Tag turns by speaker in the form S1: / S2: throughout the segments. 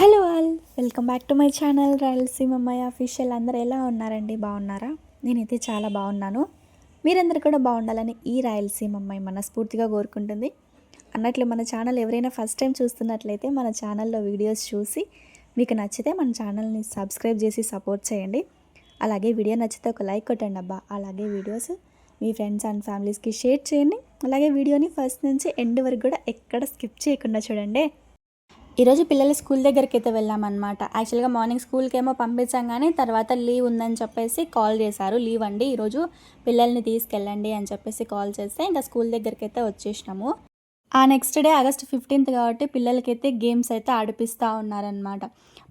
S1: Hello all welcome back to my channel Rayalaseema అమ్మాయి official అందరు ఎలా ఉన్నారండి? బాగున్నారా? నేనైతే చాలా బాగున్నాను. మీరందరూ కూడా బాగుండాలని ఈ రాయలసీమ అమ్మాయి మనస్ఫూర్తిగా కోరుకుంటుంది. అన్నట్లు మన ఛానల్ ఎవరైనా ఫస్ట్ టైం చూస్తున్నట్లయితే మన ఛానల్లో వీడియోస్ చూసి మీకు నచ్చితే మన ఛానల్ని సబ్స్క్రైబ్ చేసి సపోర్ట్ చేయండి. అలాగే వీడియో నచ్చితే ఒక లైక్ కొట్టండి అబ్బా. అలాగే వీడియోస్ మీ ఫ్రెండ్స్ అండ్ ఫ్యామిలీస్కి షేర్ చేయండి. అలాగే వీడియోని ఫస్ట్ నుంచి ఎండ్ వరకు కూడా ఎక్కడ స్కిప్ చేయకుండా చూడండి. ఈరోజు పిల్లలు స్కూల్ దగ్గరికి అయితే వెళ్ళామన్నమాట. యాక్చువల్గా మార్నింగ్ స్కూల్కి ఏమో పంపించాం కానీ తర్వాత లీవ్ ఉందని చెప్పేసి కాల్ చేశారు. లీవ్ అండి ఈరోజు పిల్లల్ని తీసుకెళ్ళండి అని చెప్పేసి కాల్ చేస్తే ఇంకా స్కూల్ దగ్గరికి అయితే వచ్చేసినాము. ఆ నెక్స్ట్ డే ఆగస్ట్ ఫిఫ్టీన్త్ కాబట్టి పిల్లలకైతే గేమ్స్ అయితే ఆడిపిస్తూ ఉన్నారనమాట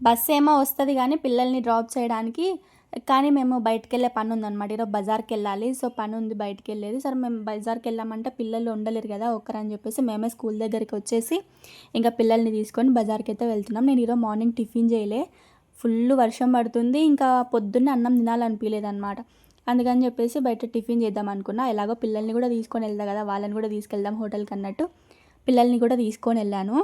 S1: బస్సు ఏమో వస్తుంది కానీ పిల్లల్ని డ్రాప్ చేయడానికి కానీ మేము బయటకు వెళ్ళే పని ఉందన్నమాట ఈరోజు బజార్కి వెళ్ళాలి సో పని ఉంది బయటకు వెళ్ళేది సరే మేము బజార్కి వెళ్ళామంటే పిల్లలు ఉండలేరు కదా ఒక్కరని చెప్పేసి మేమే స్కూల్ దగ్గరికి వచ్చేసి ఇంకా పిల్లల్ని తీసుకొని బజార్కి అయితే వెళ్తున్నాం. నేను ఈరోజు మార్నింగ్ టిఫిన్ చేయలే. ఫుల్ వర్షం పడుతుంది. ఇంకా పొద్దున్నే అన్నం తినాలనిపించలేదన్నమాట అందుకని చెప్పేసి బయట టిఫిన్ చేద్దాం అనుకున్నా. ఎలాగో పిల్లల్ని కూడా తీసుకొని వెళ్దా కదా వాళ్ళని కూడా తీసుకెళ్దాం హోటల్కి అన్నట్టు. పిల్లల్ని కూడా తీసుకొని వెళ్ళాను.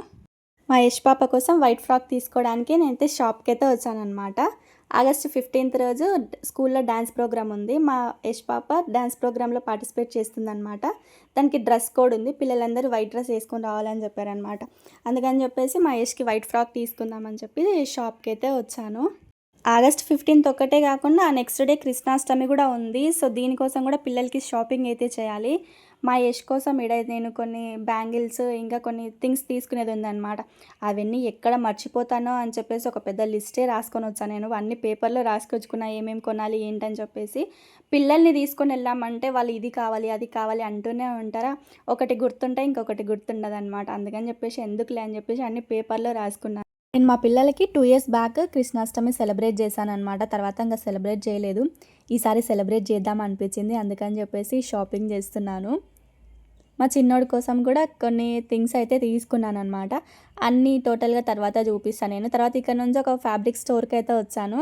S1: మా యష్ పాప కోసం వైట్ ఫ్రాక్ తీసుకోవడానికి నేనైతే షాప్కి అయితే వచ్చానమాట ఆగస్ట్ ఫిఫ్టీన్త్ రోజు స్కూల్లో డ్యాన్స్ ప్రోగ్రామ్ ఉంది. మా యష్ పాప డ్యాన్స్ ప్రోగ్రాంలో పార్టిసిపేట్ చేస్తుందనమాట దానికి డ్రెస్ కోడ్ ఉంది. పిల్లలందరూ వైట్ డ్రెస్ వేసుకొని రావాలని చెప్పారనమాట అందుకని చెప్పేసి మా యష్కి వైట్ ఫ్రాక్ తీసుకుందామని చెప్పి షాప్కి అయితే వచ్చాను. ఆగస్ట్ ఫిఫ్టీన్త్ ఒక్కటే కాకుండా నెక్స్ట్ డే కృష్ణాష్టమి కూడా ఉంది. సో దీనికోసం కూడా పిల్లలకి షాపింగ్ అయితే చేయాలి. మా యష్ కోసం ఇడ నేను కొన్ని బ్యాంగిల్స్ ఇంకా కొన్ని థింగ్స్ తీసుకునేది ఉందన్నమాట. అవన్నీ ఎక్కడ మర్చిపోతానో అని చెప్పేసి ఒక పెద్ద లిస్టే రాసుకొని వచ్చాను నేను. అన్ని పేపర్లో రాసుకొచ్చుకున్నా ఏమేమి కొనాలి ఏంటని చెప్పేసి పిల్లల్ని తీసుకొని వెళ్ళామంటే వాళ్ళు ఇది కావాలి అది కావాలి అంటూనే ఉంటారా? ఒకటి గుర్తుంటే ఇంకొకటి గుర్తుండదు అనమాట అందుకని చెప్పేసి ఎందుకులే అని చెప్పేసి అన్ని పేపర్లో రాసుకున్నాను నేను మా పిల్లలకి two years back Krishnashtami celebrate చేశాను అనమాట తర్వాత ఇంకా సెలబ్రేట్ చేయలేదు. ఈసారి సెలబ్రేట్ చేద్దాం అనిపించింది. అందుకని చెప్పేసి షాపింగ్ చేస్తున్నాను. మా చిన్నోడి కోసం కూడా కొన్ని థింగ్స్ అయితే తీసుకున్నాను అనమాట అన్నీ టోటల్గా తర్వాత చూపిస్తాను నేను. తర్వాత ఇక్కడ నుంచి ఒక ఫ్యాబ్రిక్ స్టోర్కి అయితే వచ్చాను.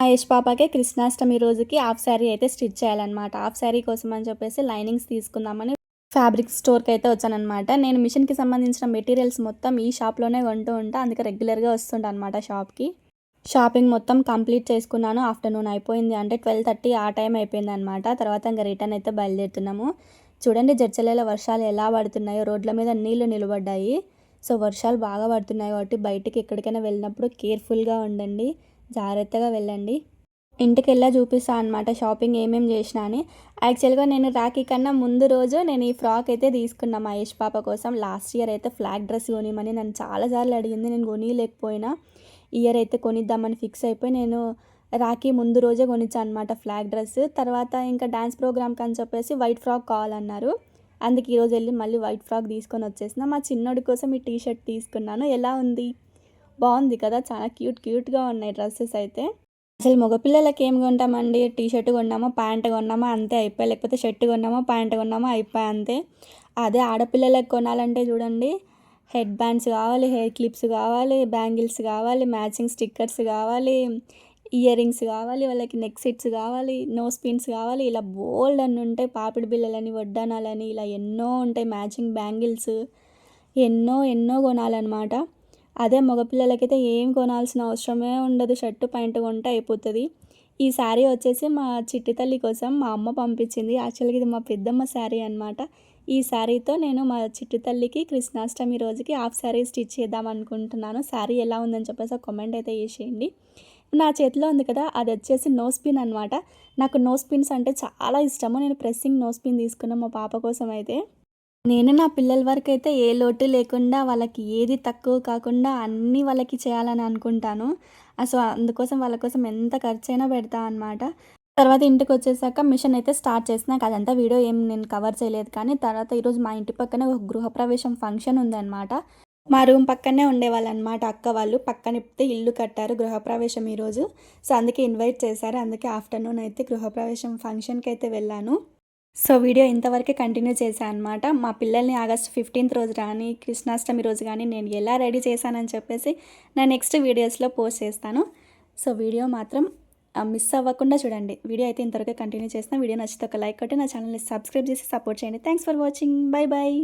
S1: మహేష్ పాపకే కృష్ణాష్టమి రోజుకి హాఫ్ శారీ అయితే స్టిచ్ చేయాలన్నమాట. హాఫ్ శారీ కోసం అని చెప్పేసి లైనింగ్స్ తీసుకుందామని ఫ్యాబ్రిక్ స్టోర్కి అయితే వచ్చానమాట నేను మిషన్కి సంబంధించిన మెటీరియల్స్ మొత్తం ఈ షాప్లోనే కొంటూ ఉంటా. అందుకే రెగ్యులర్గా వస్తుంటా అనమాట షాప్కి. షాపింగ్ మొత్తం కంప్లీట్ చేసుకున్నాను. ఆఫ్టర్నూన్ అయిపోయింది. అంటే ట్వెల్వ్ థర్టీ ఆ టైం అయిపోయింది అనమాట తర్వాత ఇంకా రిటర్న్ అయితే బయలుదేరుతున్నాము. చూడండి జడ్చలేలో వర్షాలు ఎలా పడుతున్నాయో. రోడ్ల మీద నీళ్ళు నిలబడ్డాయి. సో వర్షాలు బాగా పడుతున్నాయి కాబట్టి బయటికి ఎక్కడికైనా వెళ్ళినప్పుడు కేర్ఫుల్గా ఉండండి. జాగ్రత్తగా వెళ్ళండి. ఇంటికి వెళ్ళా చూపిస్తా అనమాట షాపింగ్ ఏమేమి చేసినా అని. యాక్చువల్గా నేను రాఖీ కన్నా ముందు రోజు నేను ఈ ఫ్రాక్ అయితే తీసుకున్నా మహేష్ పాప కోసం. లాస్ట్ ఇయర్ అయితే ఫ్లాగ్ డ్రెస్ కొనిమని నన్ను చాలాసార్లు అడిగింది. నేను కొనియలేకపోయినా. ఇయర్ అయితే కొనిద్దామని ఫిక్స్ అయిపోయి నేను రాఖీ ముందు రోజే కొనిచ్చా అనమాట ఫ్లాగ్ డ్రెస్. తర్వాత ఇంకా డ్యాన్స్ ప్రోగ్రామ్కి అని చెప్పేసి వైట్ ఫ్రాక్ కావాలన్నారు. అందుకే ఈరోజు వెళ్ళి మళ్ళీ వైట్ ఫ్రాక్ తీసుకొని వచ్చేసిన. మా చిన్నోడి కోసం ఈ టీ షర్ట్ తీసుకున్నాను. ఎలా ఉంది? బాగుంది కదా చాలా క్యూట్ క్యూట్గా ఉన్నాయి డ్రెస్సెస్ అయితే. అసలు మగపిల్లలకి ఏం కొంటామండి? టీ షర్ట్ కొన్నామా ప్యాంట్ కొన్నామా అంతే అయిపోయి. లేకపోతే షర్ట్ కొన్నామా ప్యాంట్ కొన్నామా అయిపోయి అంతే. అదే ఆడపిల్లలకు కొనాలంటే చూడండి హెడ్ బ్యాండ్స్ కావాలి హెయిర్ క్లిప్స్ కావాలి బ్యాంగిల్స్ కావాలి మ్యాచింగ్ స్టిక్కర్స్ కావాలి ఇయర్ రింగ్స్ కావాలి వాళ్ళకి నెక్ సెట్స్ కావాలి నోస్ పిన్స్ కావాలి ఇలా బోల్డ్ అని ఉంటాయి పాపిడి బిల్లలని వడ్డానాలని ఇలా ఎన్నో ఉంటాయి మ్యాచింగ్ బ్యాంగిల్స్ ఎన్నో ఎన్నో కొనాలన్నమాట. అదే మగపిల్లలకైతే ఏం కొనాల్సిన అవసరమే ఉండదు షర్టు ప్యాంటు కొంటే అయిపోతుంది. ఈ శారీ వచ్చేసి మా చిట్టి తల్లి కోసం మా అమ్మ పంపించింది. యాక్చువల్గా ఇది మా పెద్దమ్మ శారీ అనమాట ఈ శారీతో నేను మా చిట్టి తల్లికి కృష్ణాష్టమి రోజుకి హాఫ్ శారీ స్టిచ్ చేద్దాం అనుకుంటున్నాను. శారీ ఎలా ఉందని చెప్పేసి ఒక కామెంట్ అయితే చేసేయండి. నా చేతిలో ఉంది కదా అది వచ్చేసి నోస్ పిన్ అనమాట నాకు నోస్ పిన్స్ అంటే చాలా ఇష్టము. నేను ప్రెస్సింగ్ నోస్ పిన్ తీసుకున్నాను మా పాప కోసం అయితే. నేను నా పిల్లల వరకు అయితే ఏ లోటు లేకుండా వాళ్ళకి ఏది తక్కువ కాకుండా అన్నీ వాళ్ళకి చేయాలని అనుకుంటాను. సో అందుకోసం వాళ్ళ కోసం ఎంత ఖర్చు అయినా పెడతా అనమాట తర్వాత ఇంటికి వచ్చేసాక మిషన్ అయితే స్టార్ట్ చేసిన. అదంతా వీడియో ఏం నేను కవర్ చేయలేదు. కానీ తర్వాత ఈరోజు మా ఇంటి పక్కనే ఒక గృహప్రవేశం ఫంక్షన్ ఉందన్నమాట. మా రూమ్ పక్కనే ఉండేవాళ్ళు అనమాట అక్క వాళ్ళు. పక్కన ఇప్పితే ఇల్లు కట్టారు గృహప్రవేశం ఈరోజు. సో అందుకే ఇన్వైట్ చేశారు. అందుకే ఆఫ్టర్నూన్ అయితే గృహప్రవేశం ఫంక్షన్కి అయితే వెళ్ళాను. సో వీడియో ఇంతవరకే కంటిన్యూ చేశాను అనమాట మా పిల్లల్ని ఆగస్ట్ ఫిఫ్టీన్త్ రోజు కానీ కృష్ణాష్టమి రోజు కానీ నేను ఎలా రెడీ చేశానని చెప్పేసి నా నెక్స్ట్ వీడియోస్లో పోస్ట్ చేస్తాను. సో వీడియో మాత్రం మిస్ అవ్వకుండా చూడండి. వీడియో అయితే ఇంతవరకు కంటిన్యూ చేస్తాను వీడియో నచ్చితే ఒక లైక్ కొట్టి నా ఛానల్ని సబ్స్క్రైబ్ చేసి సపోర్ట్ చేయండి. Thanks for watching bye bye